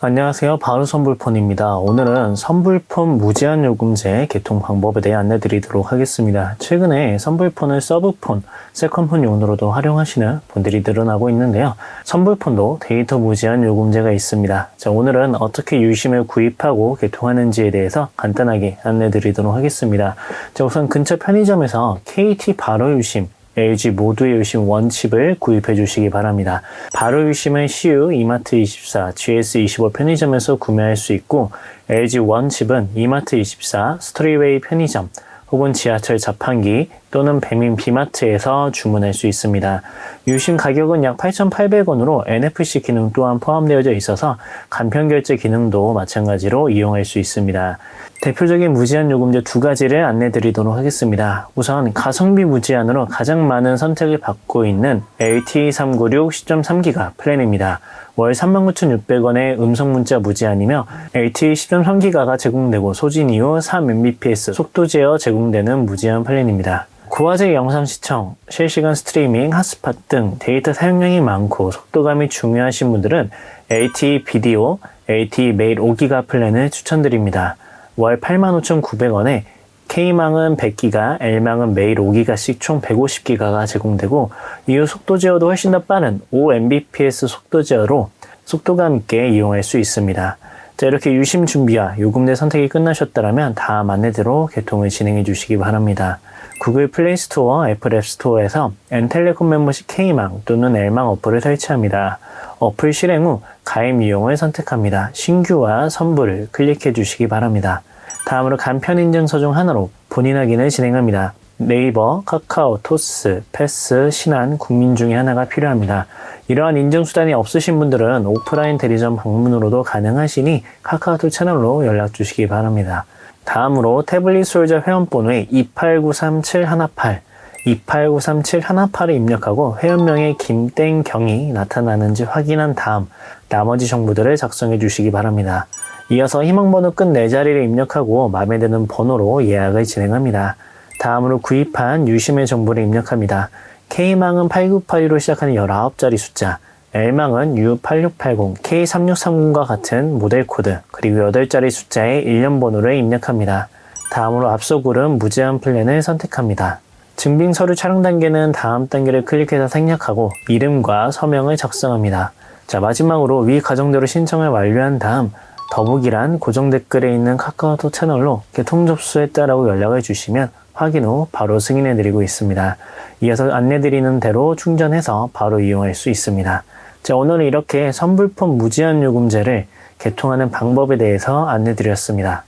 안녕하세요. 바로 선불폰입니다. 오늘은 선불폰 무제한 요금제 개통 방법에 대해 안내 드리도록 하겠습니다. 최근에 선불폰을 서브폰, 세컨폰 용도로도 활용하시는 분들이 늘어나고 있는데요. 선불폰도 데이터 무제한 요금제가 있습니다. 자, 오늘은 어떻게 유심을 구입하고 개통하는지에 대해서 간단하게 안내 드리도록 하겠습니다. 자, 우선 근처 편의점에서 KT 바로 유심 LG 모두의 유심 원칩을 구입해 주시기 바랍니다. 바로 유심은 CU, 이마트24, GS25 편의점에서 구매할 수 있고 LG 원칩은 이마트24, 스트리웨이 편의점, 혹은 지하철 자판기 또는 배민 비마트에서 주문할 수 있습니다. 유심 가격은 약 8,800원으로 NFC 기능 또한 포함되어 있어서 간편 결제 기능도 마찬가지로 이용할 수 있습니다. 대표적인 무제한 요금제 두 가지를 안내 드리도록 하겠습니다. 우선 가성비 무제한으로 가장 많은 선택을 받고 있는 LTE 396 10.3기가 플랜입니다. 월 39,600원의 음성 문자 무제한이며 LTE 10.3기가가 제공되고 소진 이후 3mbps 속도 제어 제공되는 무제한 플랜입니다. 고화질 영상 시청, 실시간 스트리밍, 핫스팟 등 데이터 사용량이 많고 속도감이 중요하신 분들은 LTE 비디오, LTE 메일 5기가 플랜을 추천드립니다. 월 85,900원에 K망은 100기가, L망은 매일 5기가씩 총 150기가가 제공되고 이후 속도 제어도 훨씬 더 빠른 5mbps 속도 제어로 속도감 있게 이용할 수 있습니다. 자, 이렇게 유심 준비와 요금제 선택이 끝나셨다면 다음 안내대로 개통을 진행해 주시기 바랍니다. 구글 플레이 스토어, 애플 앱 스토어에서 엔텔레콤 멤버십 K망 또는 L망 어플을 설치합니다. 어플 실행 후 가입 이용을 선택합니다. 신규와 선불을 클릭해 주시기 바랍니다. 다음으로 간편 인증서 중 하나로 본인 확인을 진행합니다. 네이버, 카카오, 토스, 패스, 신한, 국민 중에 하나가 필요합니다. 이러한 인증수단이 없으신 분들은 오프라인 대리점 방문으로도 가능하시니 카카오톡 채널로 연락 주시기 바랍니다. 다음으로 태블릿 솔저 회원번호에 2893718 2893718을 입력하고 회원명의 김땡경이 나타나는지 확인한 다음 나머지 정보들을 작성해 주시기 바랍니다. 이어서 희망번호 끝 4자리를 입력하고 마음에 드는 번호로 예약을 진행합니다. 다음으로 구입한 유심의 정보를 입력합니다. K망은 8982로 시작하는 19자리 숫자, L망은 U8680, K3630과 같은 모델 코드, 그리고 8자리 숫자의 1년 번호를 입력합니다. 다음으로 앞서 고른 무제한 플랜을 선택합니다. 증빙 서류 촬영 단계는 다음 단계를 클릭해서 생략하고 이름과 서명을 작성합니다. 자, 마지막으로 위 과정대로 신청을 완료한 다음 더보기란 고정 댓글에 있는 카카오톡 채널로 개통 접수했다라고 연락을 주시면 확인 후 바로 승인해 드리고 있습니다. 이어서 안내 드리는 대로 충전해서 바로 이용할 수 있습니다. 자, 오늘은 이렇게 선불폰 무제한 요금제를 개통하는 방법에 대해서 안내 드렸습니다.